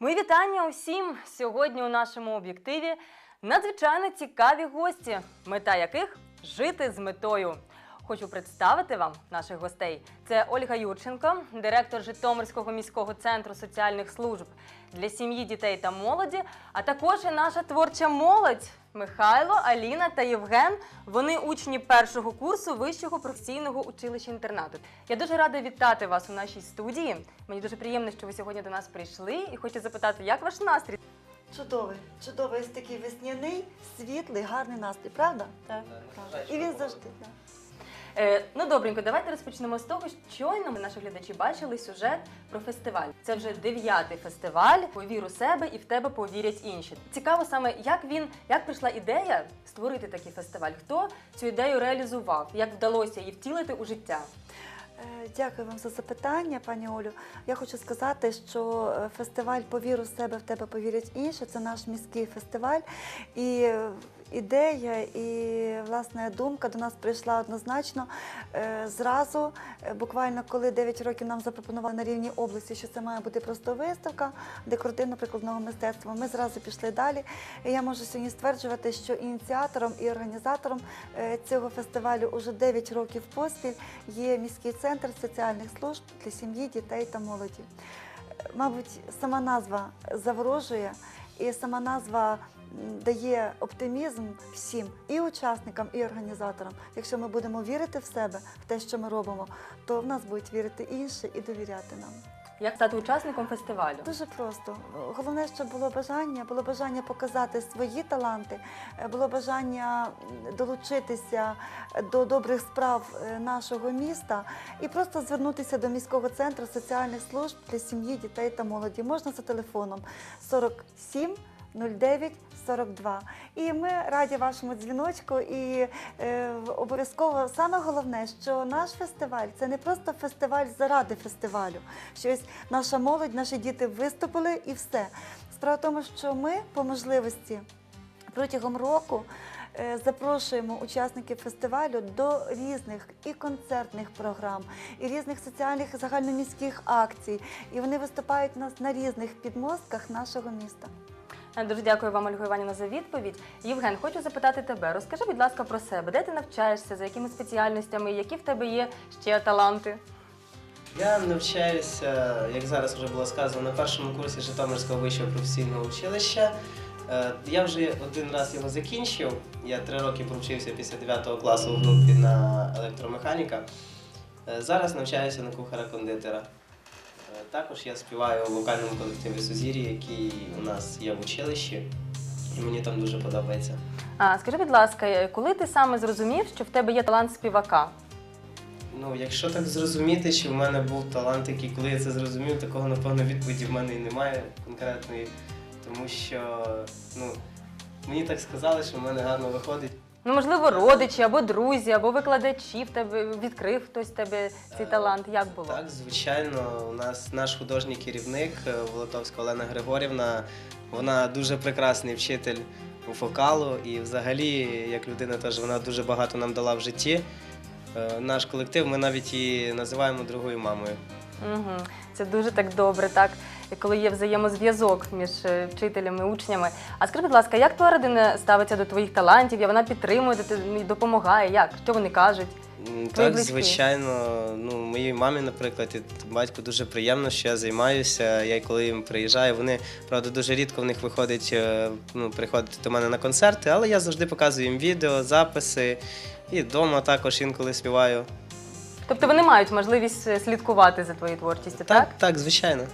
Мої вітання усім сьогодні у нашому об'єктиві надзвичайно цікаві гості, мета яких жити з метою. Хочу представити вам наших гостей. Це Ольга Юрченко, директор Житомирського міського центру соціальних служб для сім'ї, дітей та молоді, а також і наша творча молодь Михайло, Аліна та Євген. Вони учні першого курсу вищого професійного училища інтернату. Я дуже рада вітати вас у нашій студії. Мені дуже приємно, що ви сьогодні до нас прийшли, і хочу запитати, як ваш настрій? Чудовий, чудовий ось такий весняний, світлий, гарний настрій, правда? Так. Правда. І він завжди. так. Е, ну добренько, давайте розпочнемо з того, що щойно наші глядачі бачили сюжет про фестиваль. Це вже дев'ятий фестиваль. Повір у себе і в тебе повірять інші. Цікаво саме, як він, як прийшла ідея створити такий фестиваль. Хто цю ідею реалізував? Як вдалося її втілити у життя? Е, Дякую вам за запитання, пані Олю. Я хочу сказати, що е, фестиваль Повір у себе в тебе повірять інші. Це наш міський фестиваль. І е, ідея і власне думка до нас прийшла однозначно е, зразу. Е, Буквально коли 9 років нам запропонували на рівні області, що це має бути просто виставка декоративно-прикладного мистецтва. Ми зразу пішли далі. Я можу сьогодні стверджувати, що ініціатором і організатором е, цього фестивалю уже 9 років поспіль є міський центр соціальних служб для сім'ї, дітей та молоді. Мабуть, сама назва заворожує, і сама назва дає оптимізм всім і учасникам, і організаторам. Якщо ми будемо вірити в себе, в те, що ми робимо, то в нас будуть вірити інші і довіряти нам. Як стати учасником фестивалю? Дуже просто. Головне, щоб було бажання, було бажання показати свої таланти, е, було бажання долучитися до добрих справ е, нашого міста і просто звернутися до міського центру соціальних служб для сім'ї, дітей та молоді. Можна за телефоном 47 09 42. І ми раді вашому дзвіночку. І е, обов'язково саме головне, що наш фестиваль це не просто фестиваль заради фестивалю. Що ось наша молодь, наші діти виступили і все. Справа в тому, що ми по можливості протягом року. е, Запрошуємо учасників фестивалю до різних і концертних програм, і різних соціальних загальноміських акцій. І вони виступають у нас на різних підмостках нашого міста. Дуже дякую вам, Ольга Іванівна, за відповідь. Євген, хочу запитати тебе. Розкажи, будь ласка, про себе, де ти навчаєшся, за якими спеціальностями, які в тебе є ще таланти? Я навчаюся, як зараз вже було сказано, на першому курсі Житомирського вищого професійного училища. Е, Я вже один раз його закінчив. Я три роки провчився після 9 класу в групі на електромеханіка. Е, Зараз навчаюся на кухара-кондитера. Також я співаю у вокальному колективі Сузір'я, який у нас є в училищі, і мені там дуже подобається. А скажи, будь ласка, коли ти саме зрозумів, що в тебе є талант співака? Ну, якщо так зрозуміти, чи в мене був талант, який коли я це зрозумів, такого напевно відповіді в мене і немає конкретної, тому що ну, мені так сказали, що в мене гарно виходить. Ну, можливо, родичі або друзі, або викладачі в тебе відкрив хтось в тебе цей Е, талант. Як було? Так, звичайно, у нас наш художній керівник е, Волотовська Олена Григорівна, вона дуже прекрасний вчитель у вокалу, і взагалі, як людина, теж вона дуже багато нам дала в житті. Е, Наш колектив ми навіть її називаємо другою мамою. Угу. Це дуже так добре, так коли є взаємозв'язок між е, вчителями і учнями. А скажи, будь ласка, як твоя родина ставиться до твоїх талантів? Вона підтримує, допомагає? Як? Що вони кажуть? Так, звичайно. Ну, моїй мамі, наприклад, і батьку дуже приємно, що я займаюся. Я коли їм приїжджаю, вони правда дуже рідко в них виходить е, ну, приходити до мене на концерти, але я завжди показую їм відео, записи. І вдома також інколи співаю. Тобто вони мають можливість е, слідкувати за твоєю творчістю, так? Так, так, звичайно.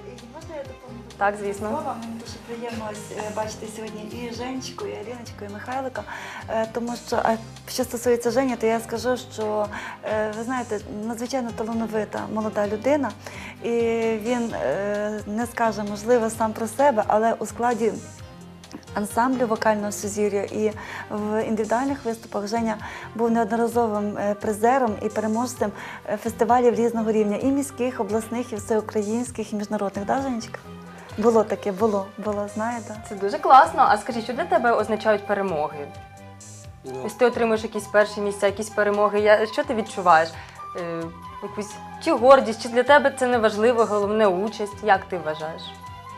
Так, звісно. Мені дуже приємно е, бачити сьогодні і Женечку, і Аліночку, і Михайлика. Е, Тому що, що стосується Жені, то я скажу, що е, ви знаєте, надзвичайно талановита молода людина, і він не скаже, можливо, сам про себе, але у складі. Ансамблю вокального сузір'я і в індивідуальних виступах Женя був неодноразовим призером і переможцем фестивалів різного рівня і міських, обласних, і всеукраїнських, і міжнародних. Да, Женечка? Було таке, було, було, знаєте. Це дуже класно. А скажи, що для тебе означають перемоги? Ну, Ось ти отримуєш якісь перші місця, якісь перемоги. Я, що ти відчуваєш? Е, якусь чи гордість, чи для тебе це не важливо, головне участь? Як ти вважаєш?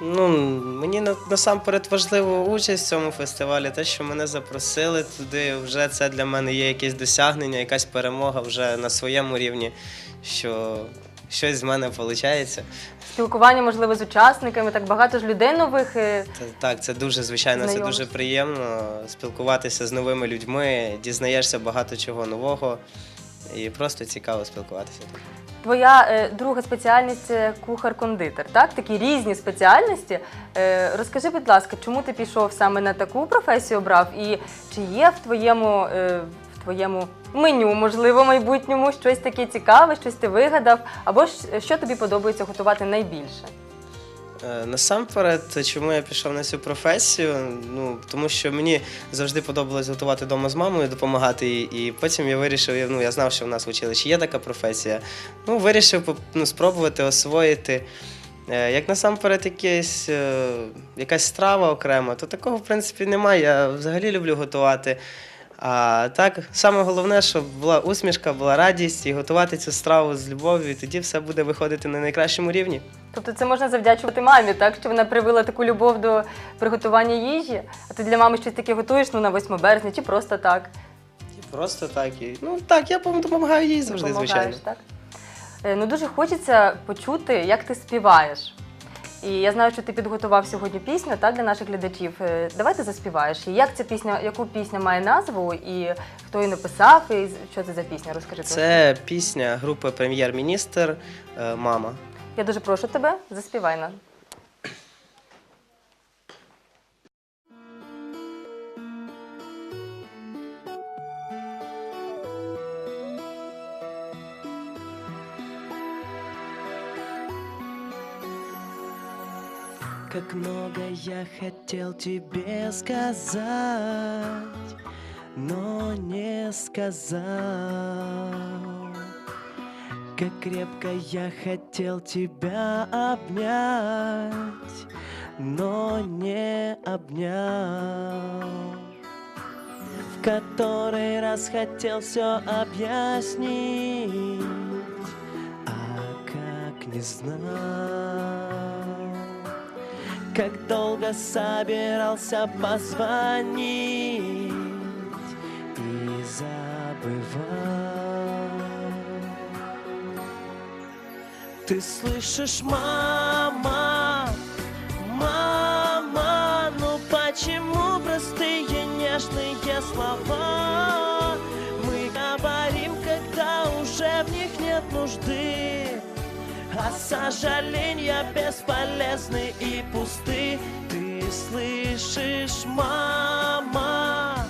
Ну, мені на- насамперед важлива участь в цьому фестивалі. Те, що мене запросили туди, вже це для мене є якесь досягнення, якась перемога вже на своєму рівні, що щось з мене виходить. Спілкування, можливо, з учасниками, так багато ж людей нових. е, Та- Так, це дуже звичайно, це дуже приємно спілкуватися з новими людьми, дізнаєшся багато чого нового і просто цікаво спілкуватися. Твоя е, друга спеціальність це кухар-кондитер, так? Такі різні спеціальності. Е, розкажи, будь ласка, чому ти пішов саме на таку професію обрав? І чи є в твоєму, е, твоєму меню, можливо, майбутньому щось таке цікаве, щось ти вигадав, або що тобі подобається готувати найбільше? Е, Насамперед, чому я пішов на цю професію? Ну тому що мені завжди подобалось готувати вдома з мамою, допомагати їй. І потім я вирішив, ну я знав, що в нас в училищі є така професія. Ну, вирішив ну, спробувати освоїти. Е, Як насамперед якесь, е, якась страва окрема, то такого в принципі немає. Я взагалі люблю готувати. А так, саме головне, щоб була усмішка, була радість і готувати цю страву з любов'ю, і тоді все буде виходити на найкращому рівні. Тобто це можна завдячувати мамі, так? Що вона привила таку любов до приготування їжі, а ти для мами щось таке готуєш ну, на 8 березня чи просто так? Просто так і. Ну так, я допомагаю їй завжди, Допомагаєш, звичайно. так? Е, Ну дуже хочеться почути, як ти співаєш. І я знаю, що ти підготував сьогодні пісню так, для наших глядачів. Е, Давай ти заспіваєш. її. як ця пісня, яку пісня має назву, і хто її написав, і що це за пісня? Розкажи. Це пісня групи Прем'єр-міністр е, Мама. Я дуже прошу тебе, заспівай нам. Как много я хотел тебе сказать, но не сказал. Как крепко я хотел тебя обнять, но не обнял. В который раз хотел все объяснить, а как не знал. Как долго собирался позвонить и забывал. Ты слышишь, мама, сожаления бесполезны и пусты Ты слышишь, мама,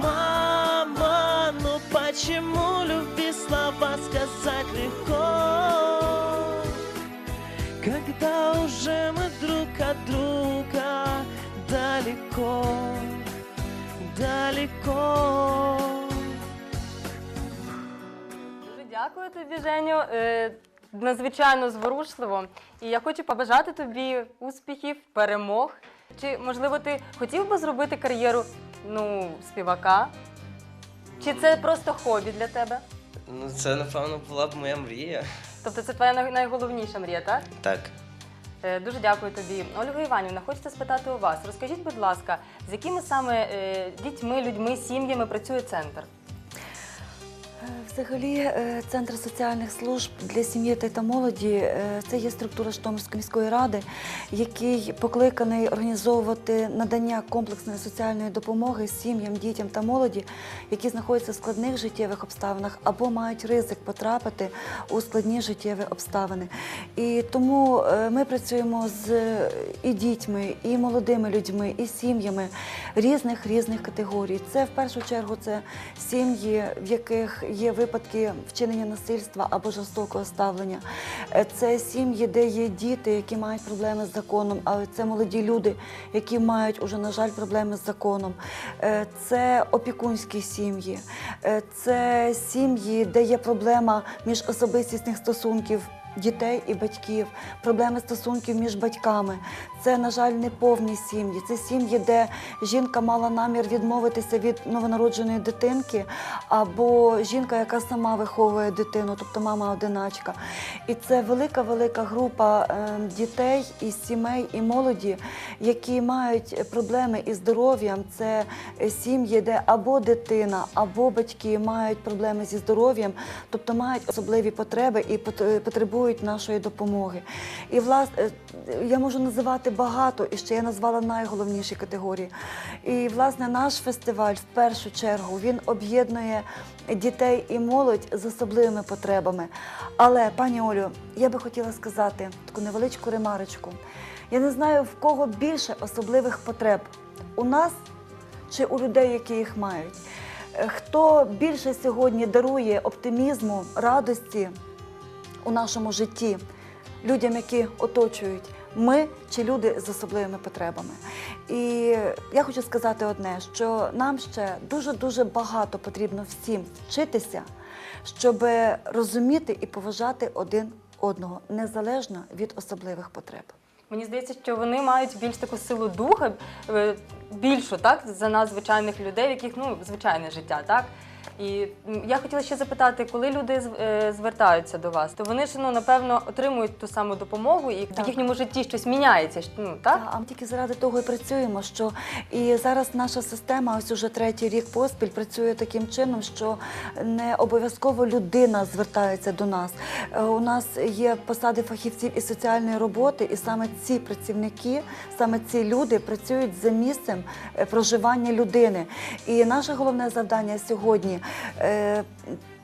мама Ну почему любви слова сказать легко Когда уже мы друг от друга далеко, далеко Дуже дякую тобі, Женю. Надзвичайно зворушливо. І я хочу побажати тобі успіхів, перемог. Чи, можливо, ти хотів би зробити кар'єру ну, співака? Чи це просто хобі для тебе? Ну, це, напевно, була б моя мрія. Тобто це твоя най- найголовніша мрія, так? Так. Е, Дуже дякую тобі. Ольга Іванівна, хочеться спитати у вас. Розкажіть, будь ласка, з якими саме е, дітьми, людьми, сім'ями працює центр? Взагалі, е, Центр соціальних служб для сім'ї та молоді е, це є структура Житомирської міської ради, який покликаний організовувати надання комплексної соціальної допомоги сім'ям, дітям та молоді, які знаходяться в складних життєвих обставинах або мають ризик потрапити у складні життєві обставини. І тому е, ми працюємо з і дітьми, і молодими людьми, і сім'ями різних різних категорій. Це в першу чергу це сім'ї, в яких є випадки вчинення насильства або жорстокого ставлення. Е, Це сім'ї, де є діти, які мають проблеми з законом, але це молоді люди, які мають уже, на жаль, проблеми з законом. Е, Це опікунські сім'ї, Е, це сім'ї, де є проблема між особистісних стосунків дітей і батьків, проблеми стосунків між батьками. Це, на жаль, не повні сім'ї. Це сім'ї, де жінка мала намір відмовитися від новонародженої дитинки, або жінка, яка сама виховує дитину, тобто мама одиначка. І це велика велика група е, дітей і сімей і молоді, які мають проблеми із здоров'ям. Це сім'ї, де або дитина, або батьки мають проблеми зі здоров'ям, тобто мають особливі потреби і пот- потребують нашої допомоги. І власне я можу називати багато, і ще я назвала найголовніші категорії. І власне наш фестиваль в першу чергу він об'єднує дітей і молодь з особливими потребами. Але, пані Олю, я би хотіла сказати таку невеличку ремарочку. Я не знаю, в кого більше особливих потреб у нас чи у людей, які їх мають. Е, Хто більше сьогодні дарує оптимізму, радості у нашому житті людям, які оточують ми чи люди з особливими потребами. І я хочу сказати одне: що нам ще дуже дуже багато потрібно всім вчитися, щоб розуміти і поважати один одного незалежно від особливих потреб. Мені здається, що вони мають більш таку силу духа, е, більшу, так, за нас, звичайних людей, в яких ну, звичайне життя, так? І я хотіла ще запитати, коли люди е, звертаються до вас, то вони ж ну напевно отримують ту саму допомогу, і в їхньому житті щось міняється. Ну так Та, а ми тільки заради того і працюємо, що і зараз наша система, ось уже третій рік поспіль, працює таким чином, що не обов'язково людина звертається до нас. Е, У нас є посади фахівців із соціальної роботи, і саме ці працівники, саме ці люди працюють за місцем е, проживання людини. І наше головне завдання сьогодні.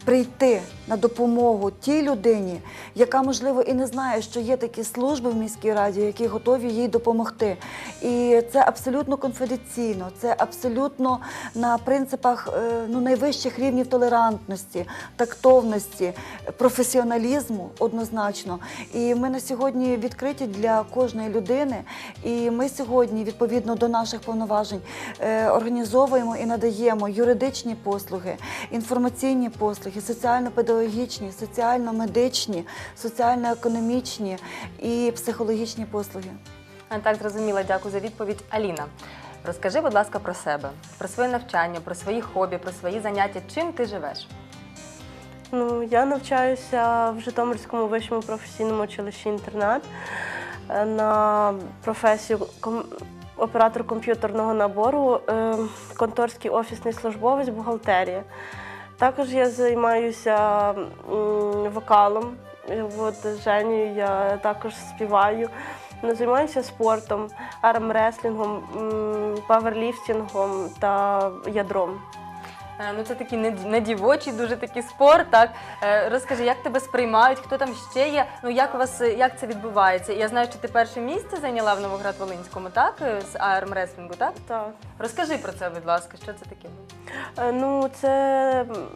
Прийти на допомогу тій людині, яка можливо і не знає, що є такі служби в міській раді, які готові їй допомогти. І це абсолютно конфіденційно, це абсолютно на принципах е, ну, найвищих рівнів толерантності, тактовності, професіоналізму однозначно. І ми на сьогодні відкриті для кожної людини. І ми сьогодні, відповідно до наших повноважень, е, організовуємо і надаємо юридичні послуги, інформаційні послуги, соціально-педагогічні, соціально-медичні, соціально-економічні і психологічні послуги. Так зрозуміла. Дякую за відповідь. Аліна, розкажи, будь ласка, про себе, про своє навчання, про свої хобі, про свої заняття. Чим ти живеш? Ну, я навчаюся в Житомирському вищому професійному училищі інтернат е, на професію оператор комп'ютерного набору, е, конторський офісний службовець, бухгалтерія. Також я займаюся вокалом. От з Женєю я також співаю. Ну, Займаюся спортом, армреслінгом, паверліфтингом та ядром. Е, Ну, це такий не, не дівочий, дуже такий спорт. Так Е, розкажи, як тебе сприймають, хто там ще є? Ну як у вас е, як це відбувається? Я знаю, що ти перше місце зайняла в Новоград-Волинському, так е, з армреслінгу, так? Так. Розкажи про це, будь ласка, що це таке? Е, Ну, це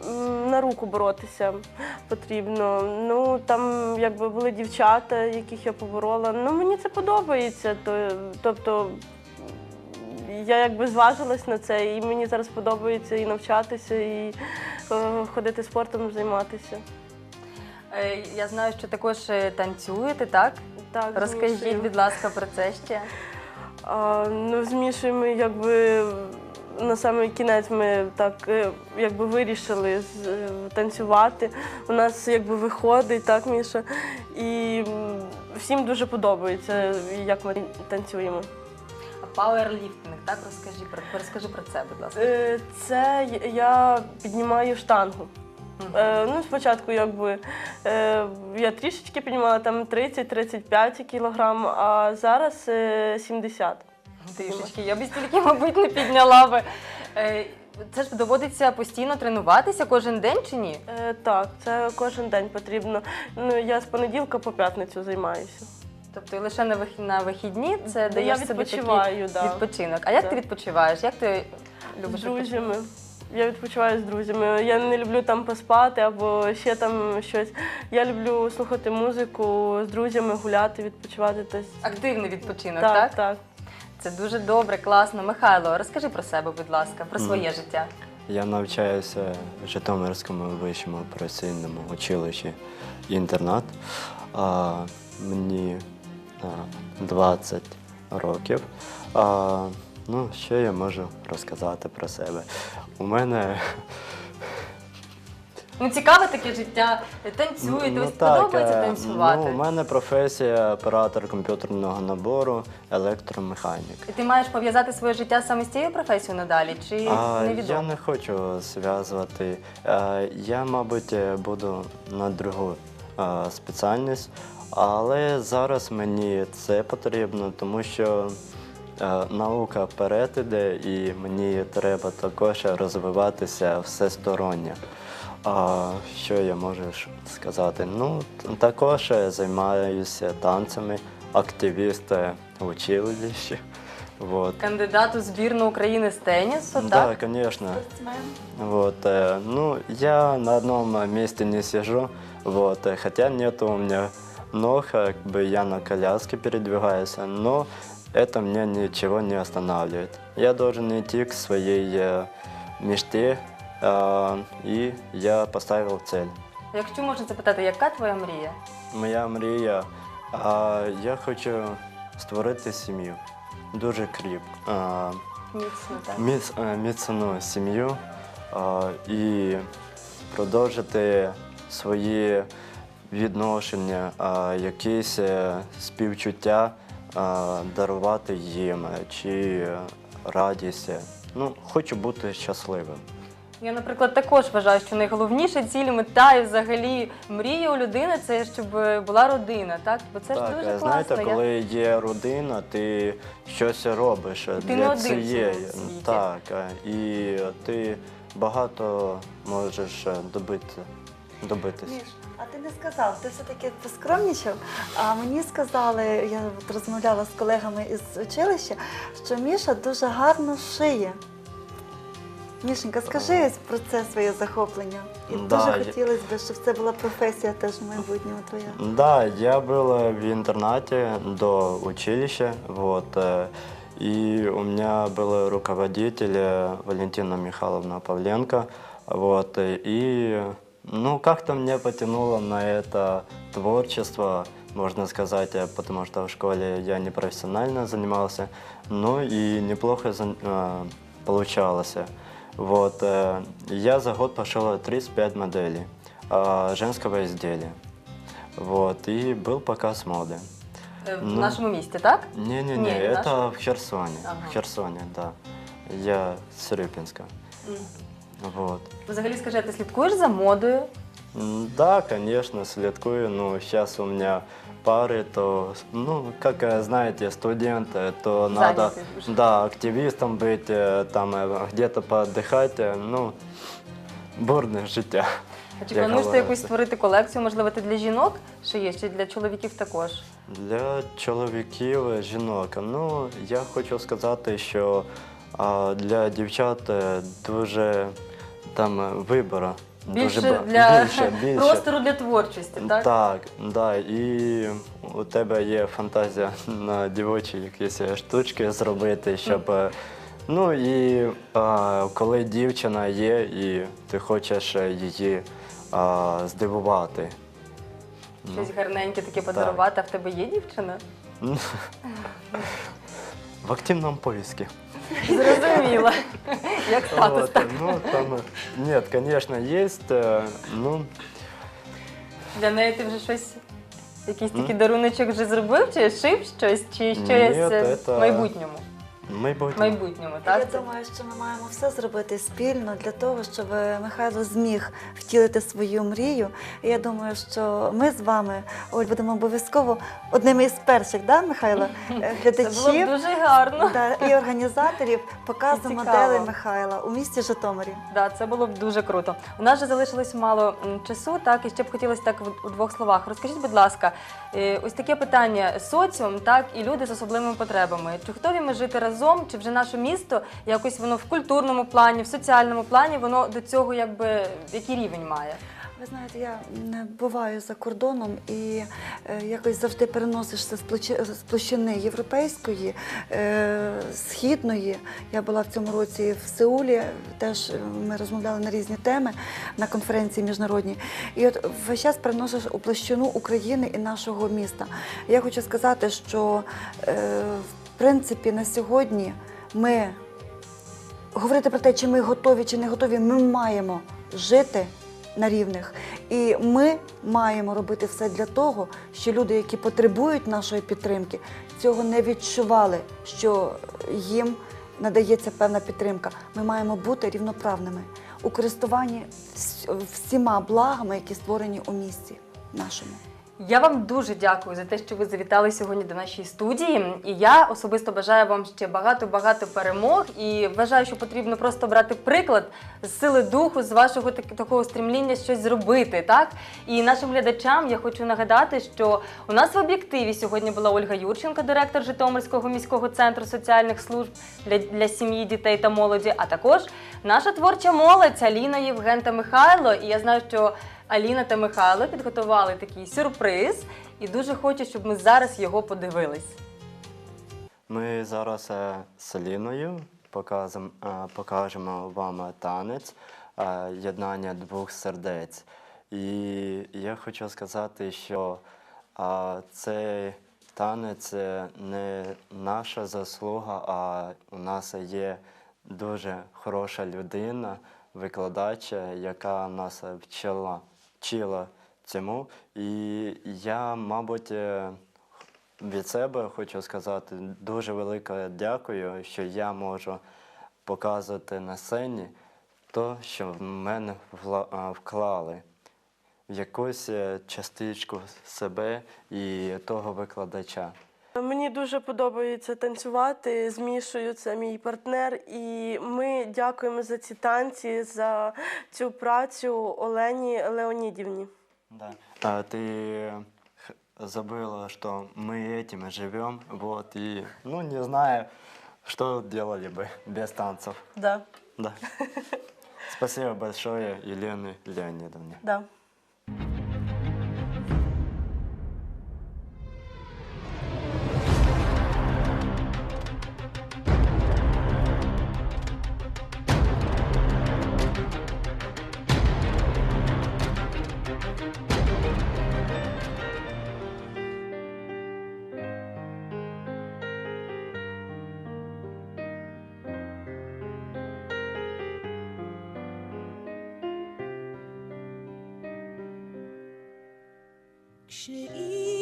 м, на руку боротися потрібно. Ну, там якби були дівчата, яких я поборола. Ну, мені це подобається. То, тобто я якби зважилась на це, і мені зараз подобається і навчатися, і е, ходити спортом займатися. Е, Я знаю, що також е, танцюєте, так? Так, Розкажіть, змішуємо. будь ласка, про це ще. А, ну, змішуємо, якби на самий кінець ми так е, якби вирішили з- е, танцювати. У нас якби виходить, так, Міша. І м, всім дуже подобається, як ми танцюємо. Пауерліфтинг, так розкажи про розкажи про це, будь ласка. Е, Це я- піднімаю штангу. Е, Ну, спочатку якби е, я трішечки піднімала там 30-35 кілограм, а зараз е, 70. Трішечки, я б стільки, мабуть, не підняла би. Е, Це ж доводиться постійно тренуватися кожен день чи ні? Е, Так, це кожен день потрібно. Ну, я з понеділка по п'ятницю займаюся. Тобто лише на вих- на вихідні це Я даєш собі такий відпочиваю, да. відпочинок. А як Так. ти відпочиваєш? Як ти любиш? З друзями. Я відпочиваю з друзями. Я не люблю там поспати або ще там щось. Я люблю слухати музику з друзями, гуляти, відпочивати. Тобто... Активний відпочинок, так, так? так. Це дуже добре, класно. Михайло, розкажи про себе, будь ласка, про своє життя. Я навчаюся в Житомирському вищому професійному училищі інтернат. А, мені 20 років. А, ну, що я можу розказати про себе? У мене Ну, цікаве таке життя. Танцюєте, ось так, подобається е, танцювати. Ну, у мене професія оператор комп'ютерного набору, електромеханік. І ти маєш пов'язати своє життя саме з цією професією надалі? Чи А, невідомо? я не хочу зв'язувати. Е, Я, мабуть, е, буду на другу спеціальність, але зараз мені це потрібно, тому що е, наука вперед іде і мені треба також розвиватися всесторонньо. А що я можу ж сказати? Ну, т- також я займаюся танцями, активіст е, в училищі. Вот. Кандидат у збірну України з тенісу, Да, так? конечно. Спортсмен. Вот, э, ну, я на одном э, месте не сижу, вот, э, хотя нету у меня ног, э, как бы я на коляске передвигаюсь, но это меня ничего не останавливает. Я должен идти к своей э, мечте, э, и я поставил цель. Якщо можна запитати, яка твоя мрія? Моя мрія, а, я хочу створити сім'ю. Дуже кріп. А, Міцно, так. міц, е, міцну сім'ю а, і продовжити свої відношення, а, якісь е, співчуття дарувати їм е, чи радість. Ну, хочу бути щасливим. Я, наприклад, також вважаю, що найголовніша ціль, мета і взагалі мрія у людини це щоб була родина, так? Бо це так, ж дуже е, класно. знаєте, Я- коли є родина, ти щось робиш І ти для цієї. Так, і ти багато можеш добити, добитись. Міш, а ти не сказав, ти все-таки поскромнічав. А мені сказали, я от розмовляла з колегами із училища, що Міша дуже гарно шиє. Мішенька, скажи ось про це своє захоплення. І Да, дуже я- хотілося б, щоб це була професія теж в майбутньому твоя. Да, я был э, в интернате до училища, вот, э, и у меня был руководитель э, Валентина Михайловна Павленко, вот, э, и, ну, как-то мне потянуло на это творчество, можно сказать, э, потому что в школе я не профессионально занимался, но и неплохо э, получалось. Вот, э, я за год пошел 35 моделей э, женского изделия. Вот, и был показ моды. В Ну. нашому місті, так? Не-не-не, Не, не это нашего? в Херсоне. Ага. В Херсоне, да. Я с Рыбинска. Вот. Взагалі скажи, а ти слідкуєш за модою? М, Да, конечно, слідкую. Ну, сейчас у меня пары, то, ну, как э, знаете, студент, э, то надо, Занятый уже. да, активистом быть, э, там, э, где-то поотдыхать, э, ну, бурне життя. А чи Як плануєш ти говориться. якусь створити колекцію, можливо, ти для жінок шиєш, чи для чоловіків також? Для чоловіків, е, жінок. Ну, я хочу сказати, що а, для дівчат е, дуже там е, вибору. Більше дуже ба- для простору для творчості, так? Так, да, і у тебе є фантазія на дівочі якісь е, штучки зробити, щоб. е, Ну і а, коли дівчина є, і ти хочеш е, її а, здивувати. Ну, Щось гарненьке таке подарувати, а в тебе є дівчина? В активном поиске. Зрозуміла. Як статус Вот, так. ну, там, э, нет, конечно, есть. э, Ну, Для неї ти вже щось, якийсь такий даруночок вже зробив, чи шив щось, чи Ні, щось е, це- в майбутньому? Майбутнє. Майбутньому, так? Це- думаю, що ми маємо все зробити спільно для того, щоб Михайло зміг втілити свою мрію. І я думаю, що ми з вами, Оль, будемо обов'язково одними із перших, да, Михайло, е, Це було б дуже гарно. да, і організаторів показу цікаво. моделей Михайла у місті Житомирі. Да, це було б дуже круто. У нас же залишилось мало м, часу, так і ще б хотілося так в- у двох словах. Розкажіть, будь ласка, е, ось таке питання: соціум, так і люди з особливими потребами. Чи готові ми жити разом? Чи вже наше місто якось воно в культурному плані, в соціальному плані, воно до цього якби який рівень має? Ви знаєте, я не буваю за кордоном і е, якось завжди переносишся з, площини європейської, е, східної. Я була в цьому році в Сеулі, теж е, ми розмовляли на різні теми на конференції міжнародній. І от весь час переносиш у площину України і нашого міста. Я хочу сказати, що в принципі на сьогодні ми говорити про те, чи ми готові, чи не готові, ми маємо жити на рівних. І ми маємо робити все для того, що люди, які потребують нашої підтримки, цього не відчували, що їм надається певна підтримка. Ми маємо бути рівноправними у користуванні всіма благами, які створені у місті нашому. Я вам дуже дякую за те, що ви завітали сьогодні до нашої студії. І я особисто бажаю вам ще багато-багато перемог. І вважаю, що потрібно просто брати приклад з сили духу, з вашого так- такого стрімління щось зробити. Так і нашим глядачам я хочу нагадати, що у нас в об'єктиві сьогодні була Ольга Юрченко, директор Житомирського міського центру соціальних служб для, для сім'ї, дітей та молоді, а також наша творча молодь Аліна Євген та Михайло. І я знаю, що Аліна та Михайло підготували такий сюрприз, і дуже хочу, щоб ми зараз його подивились. Ми зараз е, з Аліною е, покажемо вам танець е, єднання двох сердець. І я хочу сказати, що цей танець не наша заслуга, а у нас є дуже хороша людина, викладач, е, яка нас вчила, вчила цьому. І я, мабуть, е, від себе хочу сказати дуже велике дякую, що я можу показувати на сцені те, що в мене вклали в якусь е, частичку себе і того викладача. Мені дуже подобається танцювати. Змішую це мій партнер, і ми дякуємо за ці танці, за цю працю Олені Леонідівні. Да. А ты х- забыла, что мы этим и живем, вот, и, ну, не знаю, что делали бы без танцев. Да, Да. Спасибо большое Елене Леонидовне. да. 是一